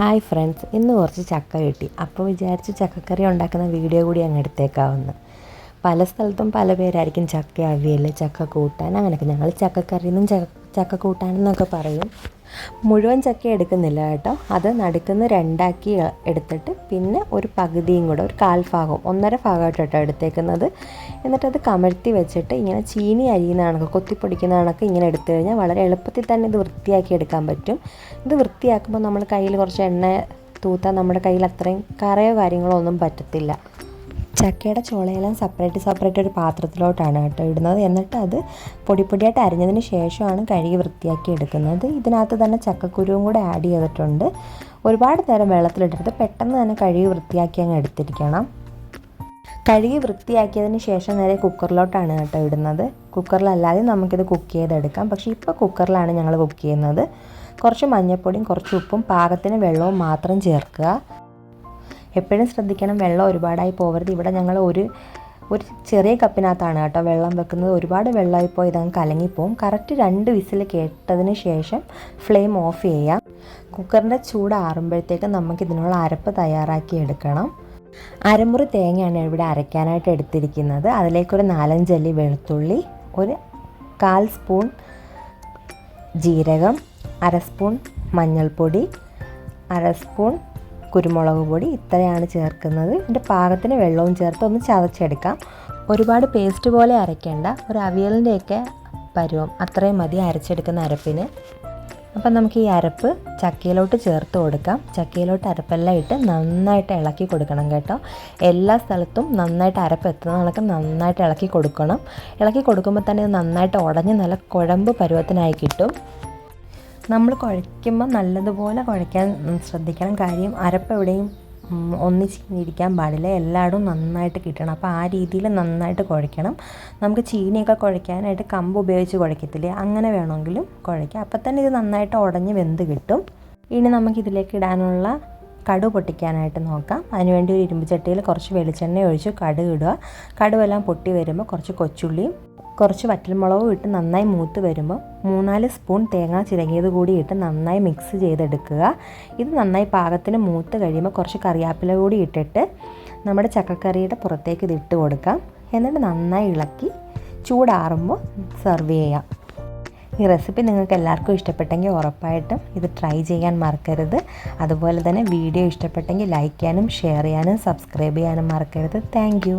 Hi friends ഇന്ന് കുറച്ച് ചക്ക കിട്ടി. അപ്പോൾ വിചാരിച്ച് ചക്കക്കറി ഉണ്ടാക്കുന്ന വീഡിയോ കൂടി അങ്ങ് എടുത്തേക്കാവുന്ന. പല സ്ഥലത്തും പല പേരായിരിക്കും ചക്ക അവിയൽ ചക്ക കൂട്ടാൻ. അങ്ങനെയൊക്കെ ഞങ്ങൾ ചക്കക്കറി എന്നും ചക്ക ചക്ക കൂട്ടാൻ എന്നൊക്കെ പറയും. മുഴുവൻ ചക്ക എടുക്കുന്നില്ല കേട്ടോ. അത് നടുക്കുന്ന രണ്ടാക്കി എടുത്തിട്ട് പിന്നെ ഒരു പകുതിയും കൂടെ ഒരു കാൽ ഭാഗം ഒന്നര ഭാഗമായിട്ട് കേട്ടോ എടുത്തേക്കുന്നത്. എന്നിട്ടത് കമഴ്ത്തി വെച്ചിട്ട് ഇങ്ങനെ ചീനി അരിയുന്ന കണക്ക് കൊത്തിപ്പൊടിക്കുന്ന കണക്ക് ഇങ്ങനെ എടുത്തു കഴിഞ്ഞാൽ വളരെ എളുപ്പത്തിൽ തന്നെ ഇത് വൃത്തിയാക്കി എടുക്കാൻ പറ്റും. ഇത് വൃത്തിയാക്കുമ്പോൾ നമ്മൾ കയ്യിൽ കുറച്ച് എണ്ണ തൂത്താൽ നമ്മുടെ കയ്യിൽ അത്രയും കറയോ കാര്യങ്ങളോ ഒന്നും പറ്റത്തില്ല. ചക്കയുടെ ചോളയെല്ലാം സെപ്പറേറ്റ് സെപ്പറേറ്റ് ഒരു പാത്രത്തിലോട്ടാണ് കേട്ടോ ഇടുന്നത്. എന്നിട്ട് അത് പൊടി പൊടിയായിട്ട് അരിഞ്ഞതിന് ശേഷമാണ് കഴുകി വൃത്തിയാക്കി എടുക്കുന്നത്. ഇതിനകത്ത് തന്നെ ചക്കക്കുരുവും കൂടെ ആഡ് ചെയ്തിട്ടുണ്ട്. ഒരുപാട് നേരം വെള്ളത്തിലിട്ടിട്ട് പെട്ടെന്ന് തന്നെ കഴുകി വൃത്തിയാക്കി അങ്ങ് എടുത്തിരിക്കണം. കഴുകി വൃത്തിയാക്കിയതിന് ശേഷം നേരെ കുക്കറിലോട്ടാണ് കേട്ടോ ഇടുന്നത്. കുക്കറിലല്ലാതെ നമുക്കിത് കുക്ക് ചെയ്തെടുക്കാം. പക്ഷേ ഇപ്പോൾ കുക്കറിലാണ് ഞങ്ങൾ കുക്ക് ചെയ്യുന്നത്. കുറച്ച് മഞ്ഞൾപ്പൊടിയും കുറച്ച് ഉപ്പും പാകത്തിന് വെള്ളവും മാത്രം ചേർക്കുക. എപ്പോഴും ശ്രദ്ധിക്കണം വെള്ളം ഒരുപാടായി പോകരുത് ഇവിടെ ഞങ്ങൾ ഒരു ഒരു ചെറിയ കപ്പിനകത്താണ് കേട്ടോ വെള്ളം വെക്കുന്നത്. ഒരുപാട് വെള്ളമായി പോയി ഇതങ്ങ് കലങ്ങിപ്പോവും. കറക്റ്റ് രണ്ട് വിസിൽ കേട്ടതിന് ശേഷം ഫ്ലെയിം ഓഫ് ചെയ്യാം. കുക്കറിന്റെ ചൂട് ആറുമ്പോഴത്തേക്ക് നമുക്ക് ഇതിനുള്ള അരപ്പ് തയ്യാറാക്കി എടുക്കണം. അരമുറി തേങ്ങയാണ് ഇവിടെ അരയ്ക്കാനായിട്ട് എടുത്തിരിക്കുന്നത്. അതിലേക്കൊരു നാലഞ്ചല്ലി വെളുത്തുള്ളി ഒരു കാൽ സ്പൂൺ ജീരകം അര സ്പൂൺ മഞ്ഞൾപ്പൊടി അര സ്പൂൺ കുരുമുളക് പൊടി ഇത്രയാണ് ചേർക്കുന്നത്. ഇതിന്റെ പാകത്തിന് വെള്ളവും ചേർത്ത് ഒന്ന് ചതച്ചെടുക്കാം. ഒരുപാട് പേസ്റ്റ് പോലെ അരയ്ക്കേണ്ട ഒരു അവിയലിന്റെയൊക്കെ പരുവം അത്രയും മതി അരച്ചെടുക്കുന്ന അരപ്പിന്. അപ്പം നമുക്ക് ഈ അരപ്പ് ചക്കയിലോട്ട് ചേർത്ത് കൊടുക്കാം. ചക്കയിലോട്ട് അരപ്പെല്ലാം ഇട്ട് നന്നായിട്ട് ഇളക്കി കൊടുക്കണം കേട്ടോ. എല്ലാ സ്ഥലത്തും നന്നായിട്ട് അരപ്പ് എത്തുന്ന കണക്ക് നന്നായിട്ട് ഇളക്കി കൊടുക്കണം. ഇളക്കി കൊടുക്കുമ്പോൾ തന്നെ നന്നായിട്ട് ഉടഞ്ഞ് നല്ല കുഴമ്പ് പരുവത്തിനായി കിട്ടും. നമ്മൾ കുഴയ്ക്കുമ്പോൾ നല്ലതുപോലെ കുഴയ്ക്കാൻ ശ്രദ്ധിക്കണം. കാര്യം അരപ്പ് എവിടെയും ഒന്നിച്ചിരിക്കാൻ പാടില്ല. എല്ലായിടും നന്നായിട്ട് കിട്ടണം. അപ്പോൾ ആ രീതിയിൽ നന്നായിട്ട് കുഴയ്ക്കണം. നമുക്ക് ചീനിയൊക്കെ കുഴയ്ക്കാനായിട്ട് കമ്പ് ഉപയോഗിച്ച് കുഴയ്ക്കത്തില്ലേ? അങ്ങനെ വേണമെങ്കിലും കുഴയ്ക്കാം. അപ്പം തന്നെ ഇത് നന്നായിട്ട് ഉടഞ്ഞ് വെന്ത് കിട്ടും. ഇനി നമുക്കിതിലേക്ക് ഇടാനുള്ള കടു പൊട്ടിക്കാനായിട്ട് നോക്കാം. അതിനുവേണ്ടി ഒരു ഇരുമ്പ് ചട്ടിയിൽ കുറച്ച് വെളിച്ചെണ്ണ ഒഴിച്ച് കടുക് ഇടുക. കടുവെല്ലാം പൊട്ടി വരുമ്പോൾ കുറച്ച് കൊച്ചുള്ളിയും കുറച്ച് വറ്റൽമുളകും ഇട്ട് നന്നായി മൂത്ത് വരുമ്പോൾ മൂന്നാൽ സ്പൂൺ തേങ്ങ ചിരകിയത് കൂടി ഇട്ട് നന്നായി മിക്സ് ചെയ്തെടുക്കുക. ഇത് നന്നായി പാകത്തിന് മൂത്ത് കഴിയുമ്പോൾ കുറച്ച് കറിവേപ്പില കൂടി ഇട്ടിട്ട് നമ്മുടെ ചക്കക്കറിയുടെ പുറത്തേക്ക് ഇത് ഇട്ട് കൊടുക്കാം. എന്നിട്ട് നന്നായി ഇളക്കി ചൂടാറുമ്പോൾ സെർവ് ചെയ്യാം. ഈ റെസിപ്പി നിങ്ങൾക്ക് എല്ലാവർക്കും ഇഷ്ടപ്പെട്ടെങ്കിൽ ഉറപ്പായിട്ടും ഇത് ട്രൈ ചെയ്യാൻ മറക്കരുത്. അതുപോലെ തന്നെ വീഡിയോ ഇഷ്ടപ്പെട്ടെങ്കിൽ ലൈക്ക് ചെയ്യാനും ഷെയർ ചെയ്യാനും സബ്സ്ക്രൈബ് ചെയ്യാനും മറക്കരുത്. താങ്ക്